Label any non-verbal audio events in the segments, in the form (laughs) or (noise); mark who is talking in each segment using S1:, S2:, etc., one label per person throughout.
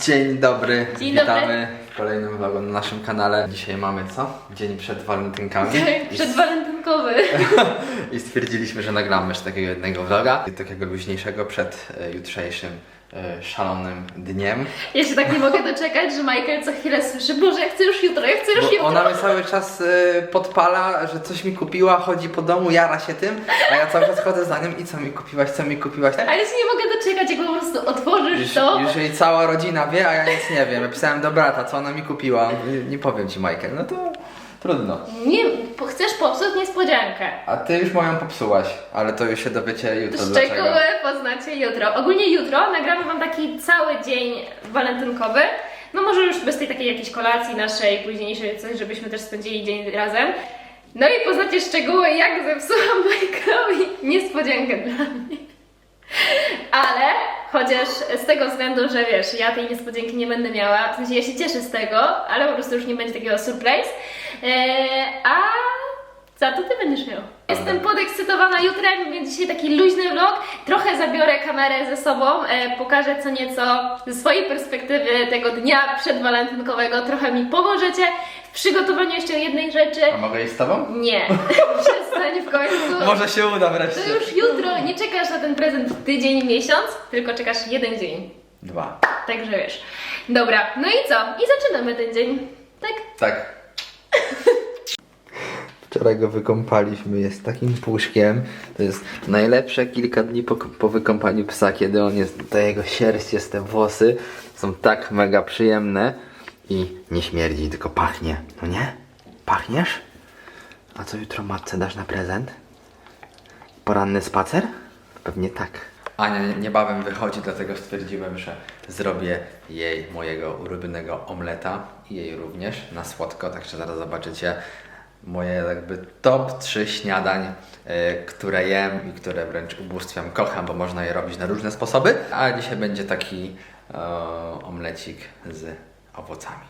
S1: Dzień dobry,
S2: Dzień
S1: witamy w kolejnym vlogu na naszym kanale. Dzisiaj mamy co? Dzień przed walentynkami. I,
S2: Przedwalentynkowy. (laughs)
S1: I stwierdziliśmy, że nagramy jeszcze takiego jednego vloga, takiego luźniejszego przed e, jutrzejszym szalonym dniem.
S2: Ja się tak nie mogę doczekać, że Michael co chwilę słyszy, Boże, ja chcę już jutro, ja chcę już
S1: Bo
S2: jutro.
S1: ona mnie cały czas e, podpala, że coś mi kupiła, chodzi po domu, jara się tym, a ja cały czas chodzę za nią i co mi kupiłaś, co mi kupiłaś.
S2: Ale ja się nie mogę doczekać, jak po prostu otworzysz
S1: Już,
S2: to.
S1: już jej cała rodzina wie, a ja nic nie wiem. Ja pisałem do brata, co ona mi kupiła. Nie powiem ci, Michael. No to trudno.
S2: Nie, po- chcesz popsuć niespodziankę.
S1: A ty już moją popsułaś, ale to już się dowiecie jutro
S2: Szczegóły
S1: dlaczego.
S2: poznacie jutro. Ogólnie jutro nagramy wam taki cały dzień walentynkowy. No może już bez tej takiej jakiejś kolacji naszej późniejszej, coś, żebyśmy też spędzili dzień razem. No i poznacie szczegóły, jak zepsułam (laughs) Michaelowi niespodziankę dla mnie. Ale chociaż z tego względu, że wiesz, ja tej niespodzianki nie będę miała, w sensie ja się cieszę z tego, ale po prostu już nie będzie takiego surprise. Eee, a za to ty będziesz miał. Jestem podekscytowana jutrem, więc dzisiaj taki luźny vlog. Trochę zabiorę kamerę ze sobą, e, pokażę co nieco ze swojej perspektywy tego dnia przedwalentynkowego. Trochę mi pomożecie przygotowaniu jeszcze jednej rzeczy.
S1: A mogę iść z tobą?
S2: Nie, (laughs) przestań w końcu.
S1: Może się uda
S2: To
S1: wreszcie.
S2: już jutro nie czekasz na ten prezent tydzień, miesiąc, tylko czekasz jeden dzień.
S1: Dwa.
S2: Także wiesz. Dobra, no i co? I zaczynamy ten dzień. Tak?
S1: Tak. (laughs) Wczoraj go wykąpaliśmy, jest takim puszkiem. To jest najlepsze kilka dni po, po wykąpaniu psa, kiedy on jest, ta jego sierść jest, te włosy są tak mega przyjemne i nie śmierdzi, tylko pachnie. No nie? Pachniesz? A co jutro matce dasz na prezent? Poranny spacer? Pewnie tak. Ania niebawem wychodzi, dlatego stwierdziłem, że zrobię jej mojego ulubionego omleta i jej również na słodko, także zaraz zobaczycie moje jakby top 3 śniadań, e, które jem i które wręcz ubóstwiam, kocham, bo można je robić na różne sposoby, a dzisiaj będzie taki e, omlecik z owocami.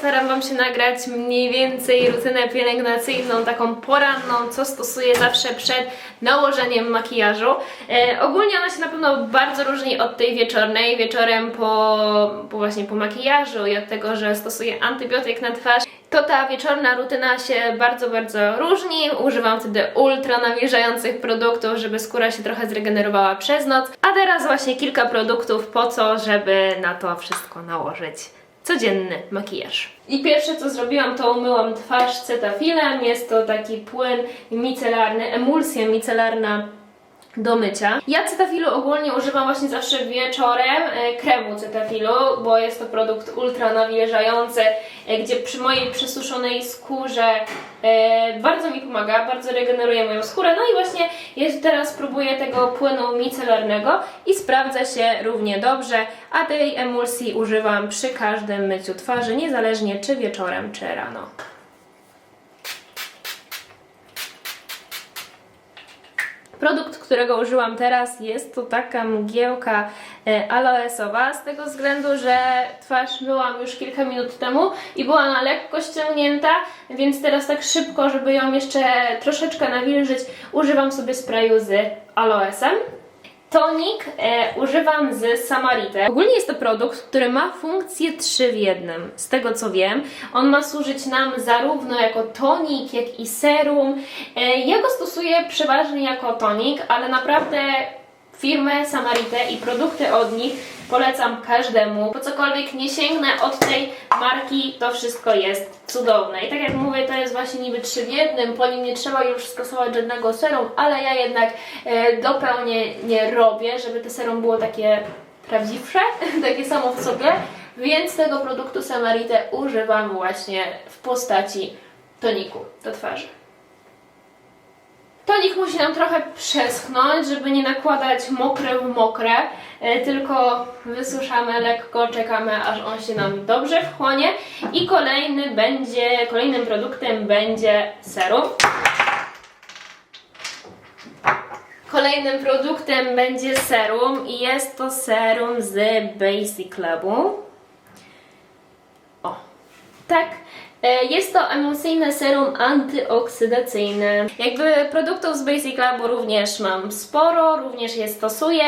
S2: Postaram Wam się nagrać mniej więcej rutynę pielęgnacyjną, taką poranną, co stosuję zawsze przed nałożeniem makijażu. E, ogólnie ona się na pewno bardzo różni od tej wieczornej. Wieczorem po, po właśnie po makijażu i od tego, że stosuję antybiotyk na twarz. To ta wieczorna rutyna się bardzo, bardzo różni. Używam wtedy ultra nawilżających produktów, żeby skóra się trochę zregenerowała przez noc. A teraz właśnie kilka produktów po co, żeby na to wszystko nałożyć codzienny makijaż. I pierwsze co zrobiłam, to umyłam twarz Cetaphilem. Jest to taki płyn micelarny, emulsja micelarna do mycia. Ja Cetafilu ogólnie używam właśnie zawsze wieczorem e, kremu Cetafilu, bo jest to produkt ultra nawilżający, e, gdzie przy mojej przesuszonej skórze e, bardzo mi pomaga, bardzo regeneruje moją skórę. No i właśnie teraz próbuję tego płynu micelarnego i sprawdza się równie dobrze, a tej emulsji używam przy każdym myciu twarzy, niezależnie czy wieczorem, czy rano. Produkt, którego użyłam teraz, jest to taka mgiełka e, aloesowa, z tego względu, że twarz myłam już kilka minut temu i była ona lekko ściągnięta, więc teraz tak szybko, żeby ją jeszcze troszeczkę nawilżyć, używam sobie sprayu z aloesem. Tonik e, używam z Samarity. Ogólnie jest to produkt, który ma funkcję 3 w jednym. Z tego co wiem, on ma służyć nam zarówno jako tonik, jak i serum. E, ja go stosuję przeważnie jako tonik, ale naprawdę firmę Samaritę i produkty od nich polecam każdemu. Po cokolwiek nie sięgnę od tej marki, to wszystko jest cudowne. I tak jak mówię, to jest właśnie niby trzy w jednym, po nim nie trzeba już stosować żadnego serum, ale ja jednak e, dopełnię nie robię, żeby to serum było takie prawdziwsze, (laughs) takie samo w sobie, więc tego produktu Samaritę używam właśnie w postaci toniku do twarzy. Tonik musi nam trochę przeschnąć, żeby nie nakładać mokre w mokre, e, tylko wysuszamy lekko, czekamy aż on się nam dobrze wchłonie i kolejny będzie, kolejnym produktem będzie serum. Kolejnym produktem będzie serum i jest to serum z Basic Labu. O, tak. E, Jest to emulsyjne serum antyoksydacyjne. Jakby produktów z Basic Labu również mam sporo, również je stosuję.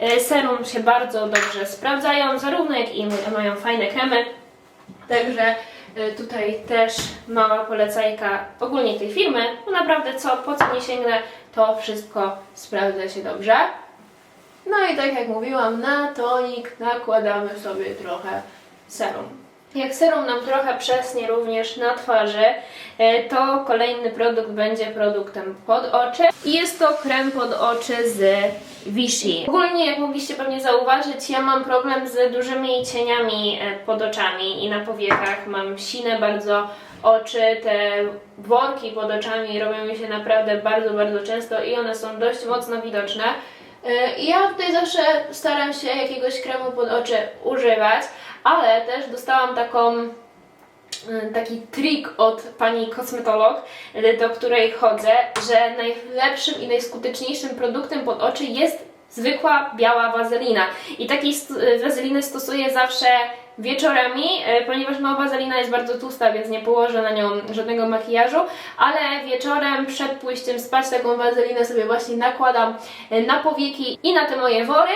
S2: E, Serum się bardzo dobrze sprawdzają, zarówno jak i mają fajne kremy. Także e, tutaj też mała polecajka ogólnie tej firmy. No naprawdę co, po co nie sięgnę, to wszystko sprawdza się dobrze. No i tak jak mówiłam, na tonik nakładamy sobie trochę serum. Jak serum nam trochę przesnie również na twarzy, e, to kolejny produkt będzie produktem pod oczy. I jest to krem pod oczy z Vichy. Ogólnie, jak mogliście pewnie zauważyć, ja mam problem z dużymi cieniami e, pod oczami i na powiekach. Mam sine bardzo oczy, te worki pod oczami robią mi się naprawdę bardzo, bardzo często i one są dość mocno widoczne. E, ja tutaj zawsze staram się jakiegoś kremu pod oczy używać, ale też dostałam taką y, taki trik od pani kosmetolog, y, do której chodzę, że najlepszym i najskuteczniejszym produktem pod oczy jest zwykła biała wazelina. I takiej st- y, wazeliny stosuję zawsze wieczorami, ponieważ no, wazelina jest bardzo tłusta, więc nie położę na nią żadnego makijażu, ale wieczorem przed pójściem spać taką wazelinę sobie właśnie nakładam na powieki i na te moje wory.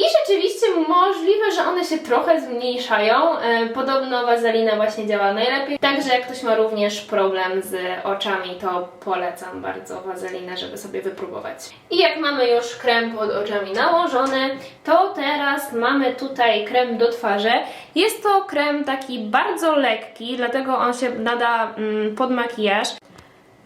S2: I rzeczywiście możliwe, że one się trochę zmniejszają. E, Podobno wazelina właśnie działa najlepiej. Także jak ktoś ma również problem z oczami, to polecam bardzo wazelinę, żeby sobie wypróbować. I jak mamy już krem pod oczami nałożony, to teraz mamy tutaj krem do twarzy. Jest to krem taki bardzo lekki, dlatego on się nada mm, pod makijaż.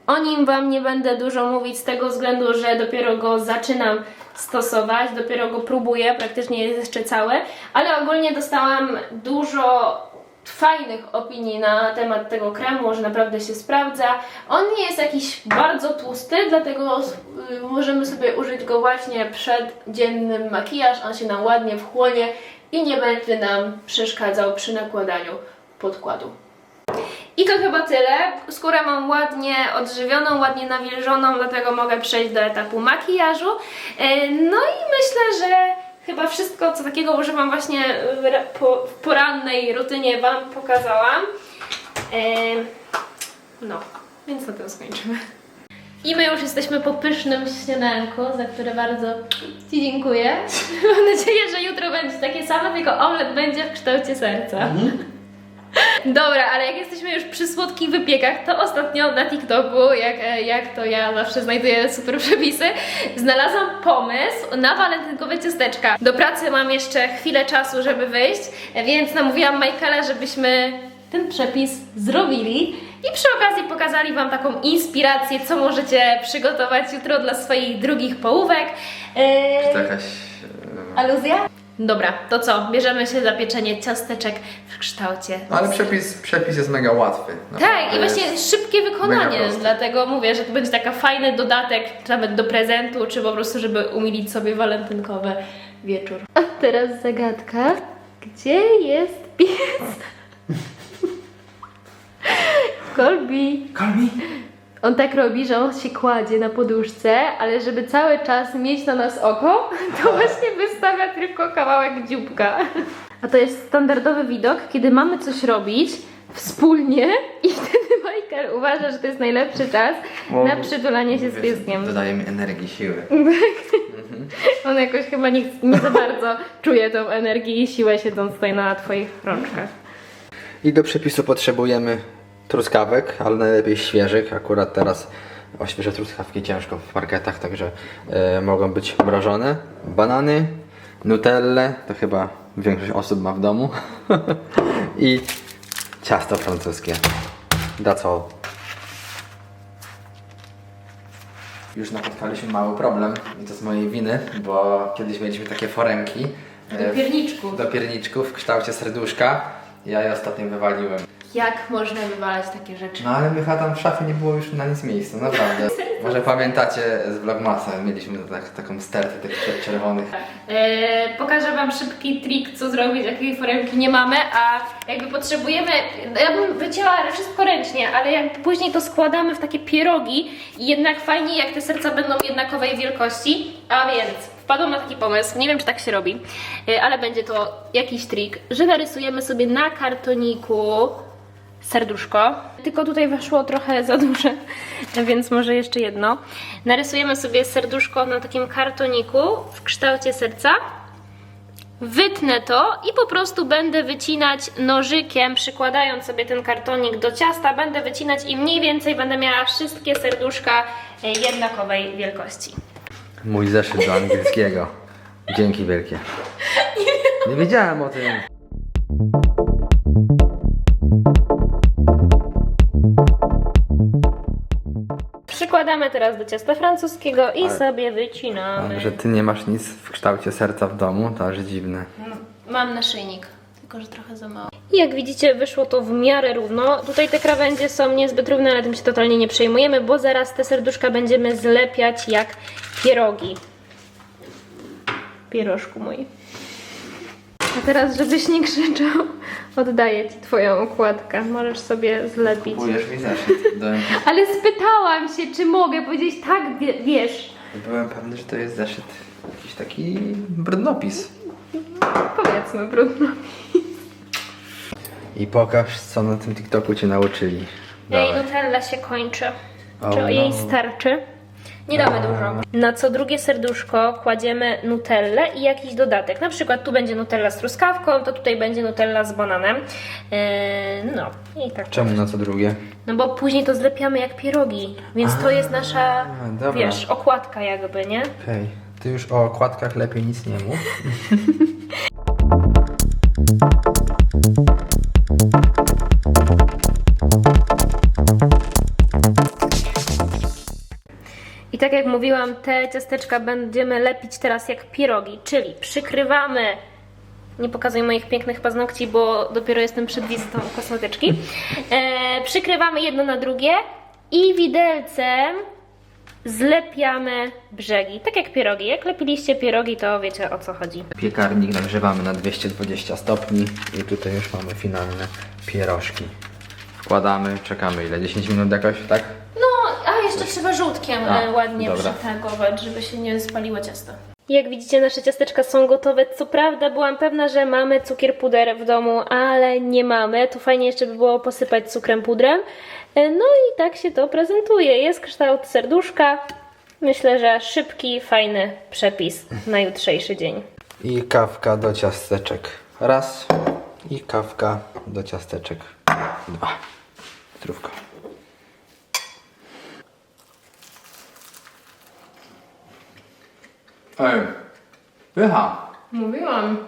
S2: O nim Wam nie będę dużo mówić z tego względu, że dopiero go zaczynam stosować, dopiero go próbuję, praktycznie jest jeszcze cały, ale ogólnie dostałam dużo fajnych opinii na temat tego kremu, że naprawdę się sprawdza. On nie jest jakiś bardzo tłusty, dlatego y, możemy sobie użyć go właśnie przed dziennym makijaż, on się nam ładnie wchłonie i nie będzie nam przeszkadzał przy nakładaniu podkładu. I to chyba tyle. Skórę mam ładnie odżywioną, ładnie nawilżoną, dlatego mogę przejść do etapu makijażu. E, No i myślę, że chyba wszystko, co takiego używam właśnie w ra- po- w porannej rutynie Wam pokazałam. E, No, więc na tym skończymy. I my już jesteśmy po pysznym śniadanku, za które bardzo Ci dziękuję. (laughs) Mam nadzieję, że jutro będzie takie same, tylko omlet będzie w kształcie serca. Dobra, ale jak jesteśmy już przy słodkich wypiekach, to ostatnio na TikToku, jak, e, jak to ja zawsze znajduję super (laughs) przepisy, znalazłam pomysł na walentynkowe ciasteczka. Do pracy mam jeszcze chwilę czasu, żeby wyjść, więc namówiłam Michaela, żebyśmy ten przepis zrobili i przy okazji pokazali Wam taką inspirację, co możecie przygotować jutro dla swoich drugich połówek.
S1: To jakaś... e,
S2: Aluzja? Dobra, to co? Bierzemy się za pieczenie ciasteczek w kształcie.
S3: No, ale przepis, przepis jest mega łatwy.
S2: Tak,
S3: Naprawdę
S2: i właśnie
S3: jest-
S2: szybkie wykonanie, dlatego mówię, że to będzie taka fajny dodatek nawet do prezentu, czy po prostu, żeby umilić sobie walentynkowy wieczór. A teraz zagadka. Gdzie jest pies? (laughs) Kolbi.
S3: Kolmi?
S2: On tak robi, że on się kładzie na poduszce, ale żeby cały czas mieć na nas oko, to właśnie wystawia tylko kawałek dzióbka. A to jest standardowy widok, kiedy mamy coś robić wspólnie i wtedy Michael uważa, że to jest najlepszy czas na przytulanie się z pieskiem.
S1: Dodaje mi energii, siły. (laughs)
S2: On jakoś chyba nie, nie za bardzo czuje tą energię i siłę siedząc tutaj na twoich rączkach.
S1: I do przepisu potrzebujemy truskawek, ale najlepiej świeżych. Akurat teraz o świeże truskawki ciężko w marketach, także e, mogą być mrożone. Banany, nutelle, to chyba większość osób ma w domu. (laughs) I ciasto francuskie. That's all. Już napotkaliśmy mały problem i to z mojej winy, bo kiedyś mieliśmy takie foremki. e,
S2: Do pierniczku.
S1: do pierniczków w kształcie serduszka. Ja je ostatnio wywaliłem.
S2: Jak można wywalać takie rzeczy?
S3: No ale my tam w szafie nie było już na nic miejsca, naprawdę. (laughs) Może pamiętacie z Vlogmasa, mieliśmy tak, taką stertę tych czer- czerwonych.
S2: E, pokażę Wam szybki trik, co zrobić, jakiej foremki nie mamy, a jakby potrzebujemy, ja bym wycięła wszystko ręcznie, ale jak później to składamy w takie pierogi i jednak fajnie, jak te serca będą jednakowej wielkości, a więc wpadłam na taki pomysł, nie wiem czy tak się robi, e, ale będzie to jakiś trik, że narysujemy sobie na kartoniku serduszko. Tylko tutaj weszło trochę za duże, więc może jeszcze jedno. Narysujemy sobie serduszko na takim kartoniku w kształcie serca. Wytnę to i po prostu będę wycinać nożykiem, przykładając sobie ten kartonik do ciasta. Będę wycinać i mniej więcej będę miała wszystkie serduszka e, jednakowej wielkości.
S1: Mój zeszyt do angielskiego. Dzięki wielkie. (laughs) Nie wiedziałem o tym.
S2: Przykładamy teraz do ciasta francuskiego i sobie wycinamy.
S1: Że ty nie masz nic w kształcie serca w domu, to aż dziwne.
S2: Mam naszyjnik, tylko że trochę za mało. I jak widzicie, wyszło to w miarę równo. Tutaj te krawędzie są niezbyt równe, ale tym się totalnie nie przejmujemy, bo zaraz te serduszka będziemy zlepiać jak pierogi. Pierożku mój. A teraz, żebyś nie krzyczał, (laughs) oddaję Ci Twoją układkę. Możesz sobie zlepić.
S3: Kupujesz mi zeszyt.
S2: Ale spytałam się, czy mogę powiedzieć tak, wie- wiesz.
S3: Byłem pewny, że to jest zeszyt. Jakiś taki brudnopis.
S2: Powiedzmy, brudno.
S1: I pokaż, co na tym TikToku cię nauczyli.
S2: Jej
S1: Dawaj.
S2: Nutella się kończy.
S1: Oh
S2: Czy
S1: no.
S2: jej starczy? Nie damy dużo. Na co drugie serduszko kładziemy Nutellę i jakiś dodatek. Na przykład tu będzie Nutella z truskawką, to tutaj będzie Nutella z bananem. Eee, no i tak.
S1: Czemu na co drugie?
S2: No bo później to zlepiamy jak pierogi, więc to jest nasza,
S1: dobra.
S2: wiesz, okładka jakby, nie?
S1: Okej, ty już o okładkach lepiej nic nie mów. (laughs)
S2: jak mówiłam, te ciasteczka będziemy lepić teraz jak pierogi, czyli przykrywamy. Nie pokazuję moich pięknych paznokci, bo dopiero jestem przed wizytą kosmetyczki. E, przykrywamy jedno na drugie i widelcem zlepiamy brzegi. Tak jak pierogi. Jak lepiliście pierogi, to wiecie o co chodzi.
S1: Piekarnik nagrzewamy na 220 stopni i tutaj już mamy finalne pierożki. Wkładamy, czekamy ile? 10 minut jakoś, tak?
S2: Jeszcze trzeba żółtkiem
S1: A,
S2: e, ładnie
S1: dobra.
S2: przytagować, żeby się nie spaliło ciasto. Jak widzicie, nasze ciasteczka są gotowe. Co prawda, byłam pewna, że mamy cukier puder w domu, ale nie mamy. Tu fajnie jeszcze by było posypać cukrem pudrem. E, No i tak się to prezentuje. Jest kształt serduszka. Myślę, że szybki, fajny przepis na jutrzejszy dzień.
S1: I kawka do ciasteczek. Raz. I kawka do ciasteczek. Dwa. Trówka.
S3: Ej, pycha.
S2: Mówiłam.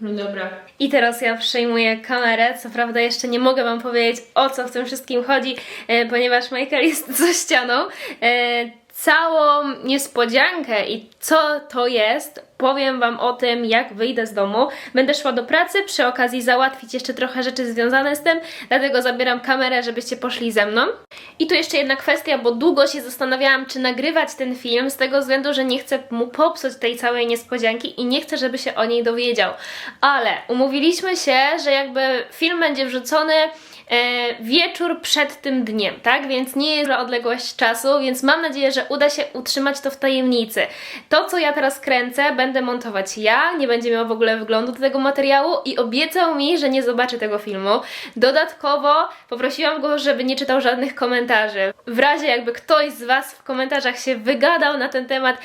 S2: No dobra. I teraz ja przejmuję kamerę. Co prawda jeszcze nie mogę Wam powiedzieć o co w tym wszystkim chodzi, e, ponieważ Michael jest za ścianą. E, całą niespodziankę i co to jest, powiem Wam o tym, jak wyjdę z domu. Będę szła do pracy, przy okazji załatwić jeszcze trochę rzeczy związane z tym, dlatego zabieram kamerę, żebyście poszli ze mną. I tu jeszcze jedna kwestia, bo długo się zastanawiałam, czy nagrywać ten film, z tego względu, że nie chcę mu popsuć tej całej niespodzianki i nie chcę, żeby się o niej dowiedział. Ale umówiliśmy się, że jakby film będzie wrzucony e, wieczór przed tym dniem, tak? Więc nie jest odległość czasu, więc mam nadzieję, że uda się utrzymać to w tajemnicy. To, co ja teraz kręcę, będę montować ja, nie będzie miał w ogóle wyglądu do tego materiału i obiecał mi, że nie zobaczy tego filmu. Dodatkowo poprosiłam go, żeby nie czytał żadnych komentarzy. W razie jakby ktoś z Was w komentarzach się wygadał na ten temat,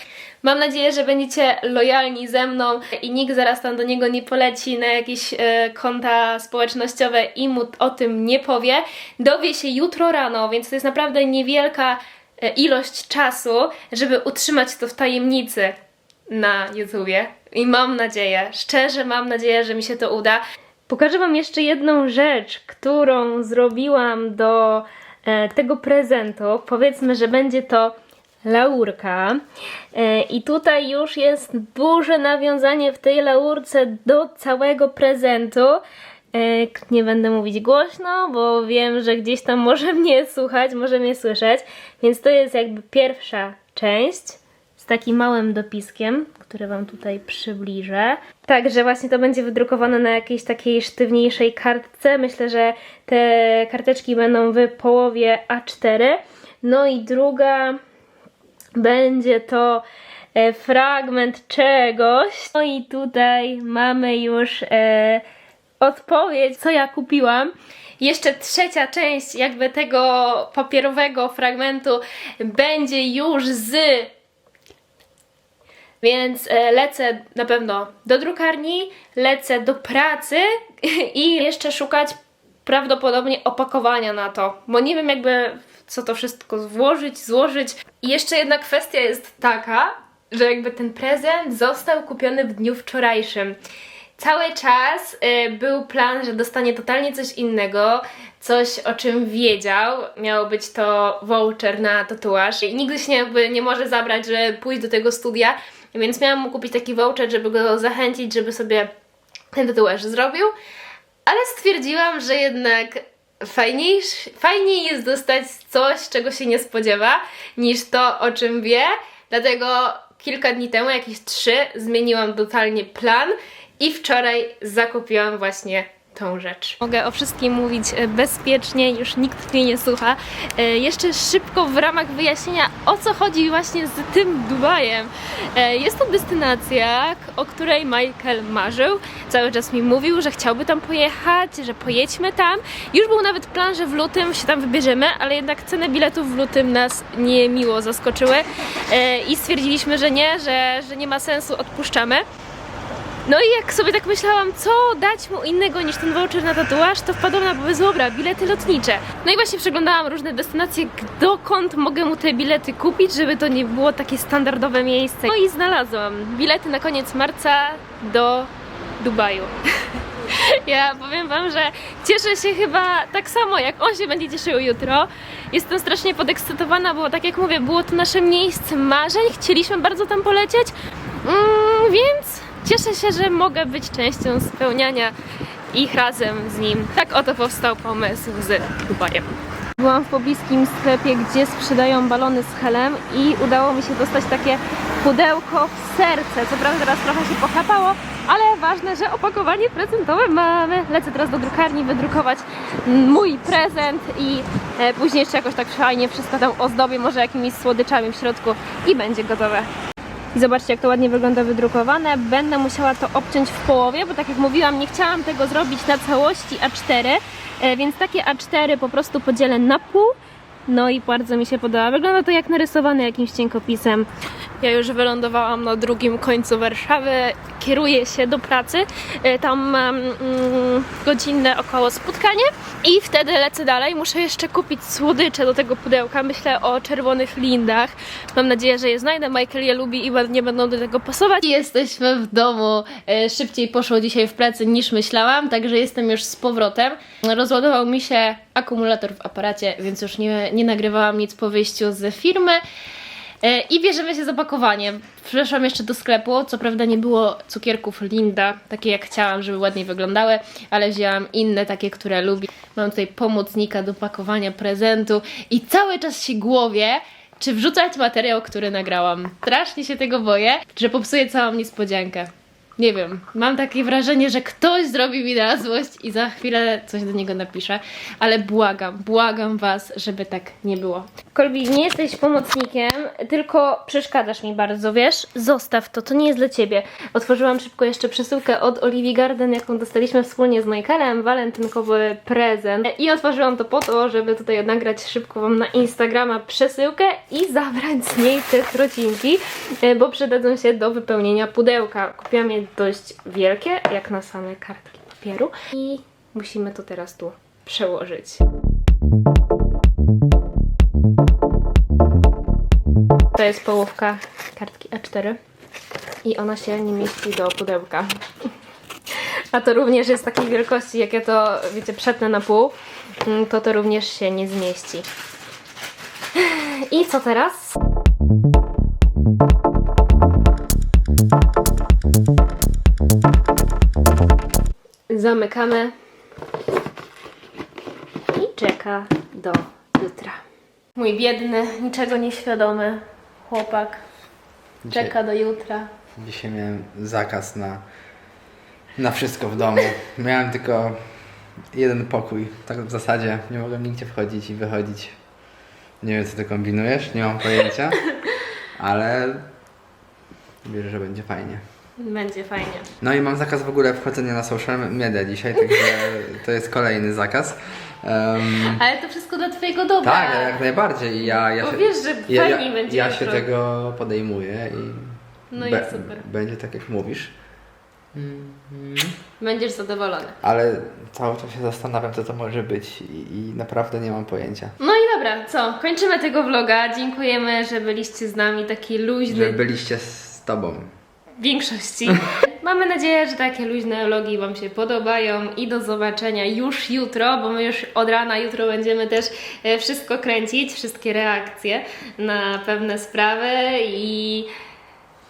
S2: Mam nadzieję, że będziecie lojalni ze mną i nikt zaraz tam do niego nie poleci na jakieś e, konta społecznościowe i mu o tym nie powie. Dowie się jutro rano, więc to jest naprawdę niewielka ilość czasu, żeby utrzymać to w tajemnicy na YouTubie. I mam nadzieję, szczerze mam nadzieję, że mi się to uda. Pokażę Wam jeszcze jedną rzecz, którą zrobiłam do e, tego prezentu. Powiedzmy, że będzie to laurka. E, I tutaj już jest duże nawiązanie w tej laurce do całego prezentu. Nie będę mówić głośno, bo wiem, że gdzieś tam może (laughs) mnie słuchać, może mnie słyszeć. Więc to jest jakby pierwsza część z takim małym dopiskiem, który Wam tutaj przybliżę. Także właśnie to będzie wydrukowane na jakiejś takiej sztywniejszej kartce. Myślę, że te karteczki będą w połowie A4. No i druga będzie to e, fragment czegoś. No i tutaj mamy już e, odpowiedź, co ja kupiłam. Jeszcze trzecia część jakby tego papierowego fragmentu będzie już z więc e, lecę na pewno do drukarni, lecę do pracy (laughs) i jeszcze szukać prawdopodobnie opakowania na to, bo nie wiem jakby co to wszystko włożyć, złożyć. I jeszcze jedna kwestia jest taka, że jakby ten prezent został kupiony w dniu wczorajszym. Cały czas y, był plan, że dostanie totalnie coś innego, coś o czym wiedział. Miał być to voucher na tatuaż i nigdy się jakby nie może zabrać, że pójść do tego studia, więc miałam mu kupić taki voucher, żeby go zachęcić, żeby sobie ten tatuaż zrobił, ale stwierdziłam, że jednak fajniej jest dostać coś, czego się nie spodziewa, niż to, o czym wie. Dlatego kilka dni temu, jakieś trzy, zmieniłam totalnie plan i wczoraj zakupiłam właśnie tą rzecz. Mogę o wszystkim mówić e, bezpiecznie, już nikt mnie nie słucha. E, Jeszcze szybko w ramach wyjaśnienia, o co chodzi właśnie z tym Dubajem. E, Jest to destynacja, o której Michael marzył. Cały czas mi mówił, że chciałby tam pojechać, że pojedźmy tam. Już był nawet plan, że w lutym się tam wybierzemy, ale jednak ceny biletów w lutym nas niemiło zaskoczyły i stwierdziliśmy, że nie, że, że nie ma sensu, odpuszczamy. No i jak sobie tak myślałam, co dać mu innego niż ten voucher na tatuaż, to wpadłam na pomysł, dobra, bilety lotnicze. No i właśnie przeglądałam różne destynacje, dokąd mogę mu te bilety kupić, żeby to nie było takie standardowe miejsce. No i znalazłam bilety na koniec marca do Dubaju. (laughs) Ja powiem Wam, że cieszę się chyba tak samo, jak on się będzie cieszył jutro. Jestem strasznie podekscytowana, bo tak jak mówię, było to nasze miejsce marzeń, chcieliśmy bardzo tam polecieć, mm, więc cieszę się, że mogę być częścią spełniania ich razem z nim. Tak oto powstał pomysł z Dubajem. Byłam w pobliskim sklepie, gdzie sprzedają balony z helem i udało mi się dostać takie pudełko w serce. Co prawda teraz trochę się pochlapało, ale ważne, że opakowanie prezentowe mamy. Lecę teraz do drukarni wydrukować mój prezent i e, później jeszcze jakoś tak fajnie wszystko tam ozdobię, może jakimiś słodyczami w środku i będzie gotowe. I zobaczcie, jak to ładnie wygląda wydrukowane. Będę musiała to obciąć w połowie, bo tak jak mówiłam, nie chciałam tego zrobić na całości A4, e, więc takie A4 po prostu podzielę na pół. No i bardzo mi się podoba. Wygląda to jak narysowane jakimś cienkopisem. Ja już wylądowałam na drugim końcu Warszawy, kieruję się do pracy. E, Tam mam mm, godzinne około spotkanie i wtedy lecę dalej. Muszę jeszcze kupić słodycze do tego pudełka. Myślę o czerwonych lindach. Mam nadzieję, że je znajdę. Michael je lubi i ładnie będą do tego pasować. Jesteśmy w domu. E, Szybciej poszło dzisiaj w pracy niż myślałam, także jestem już z powrotem. Rozładował mi się akumulator w aparacie, więc już nie, nie nagrywałam nic po wyjściu z firmy. E, I bierzemy się z opakowaniem. Przeszłam jeszcze do sklepu, co prawda nie było cukierków Linda, takie jak chciałam, żeby ładniej wyglądały, ale wzięłam inne, takie, które lubię. Mam tutaj pomocnika do pakowania prezentu i cały czas się głowie, czy wrzucać materiał, który nagrałam. Strasznie się tego boję, że popsuję całą niespodziankę. Nie wiem, mam takie wrażenie, że ktoś zrobi mi na złość i za chwilę coś do niego napiszę, ale błagam, błagam Was, żeby tak nie było. Kolbi, nie jesteś pomocnikiem, tylko przeszkadzasz mi bardzo, wiesz? Zostaw to, to nie jest dla Ciebie. Otworzyłam szybko jeszcze przesyłkę od Olivia Garden, jaką dostaliśmy wspólnie z Michaelem, walentynkowy prezent. I otworzyłam to po to, żeby tutaj nagrać szybko Wam na Instagrama przesyłkę i zabrać z niej te trocinki, e, bo przydadzą się do wypełnienia pudełka. Kupiłam je dość wielkie, jak na same kartki papieru i musimy to teraz tu przełożyć. To jest połówka kartki A4 i ona się nie mieści do pudełka. A to również jest takiej wielkości, jak ja to, wiecie, przetnę na pół, mm, to to również się nie zmieści. I co teraz? Zamykamy czeka do jutra. Mój biedny, niczego nieświadomy chłopak czeka do jutra.
S1: Dzisiaj miałem zakaz na, na wszystko w domu. Miałem tylko jeden pokój. Tak w zasadzie nie mogłem nigdzie wchodzić i wychodzić. Nie wiem co ty kombinujesz, nie mam pojęcia. (laughs) Ale wierzę, że będzie fajnie.
S2: Będzie fajnie.
S1: No i mam zakaz w ogóle wchodzenia na social media dzisiaj, także (laughs) to jest kolejny zakaz. Em,
S2: Ale to wszystko dla twojego dobra.
S1: tak, jak najbardziej. Ja, ja
S2: Bo
S1: się,
S2: wiesz, że
S1: ja, ja,
S2: fajniej będzie
S1: ja się tego podejmuję i,
S2: No i
S1: be-
S2: super.
S1: będzie tak jak mówisz.
S2: Będziesz zadowolony.
S1: Ale cały czas się zastanawiam, co to może być i, i naprawdę nie mam pojęcia.
S2: No i dobra, co? Kończymy tego vloga. Dziękujemy, że byliście z nami taki luźny
S1: Że byliście z tobą.
S2: Większości. (laughs) Mamy nadzieję, że takie luźne vlogi Wam się podobają i do zobaczenia już jutro, bo my już od rana jutro będziemy też e, wszystko kręcić, wszystkie reakcje na pewne sprawy i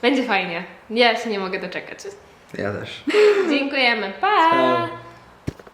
S2: będzie fajnie. Ja się nie mogę doczekać.
S1: Ja też. (laughs)
S2: Dziękujemy. Pa!
S1: Ciao.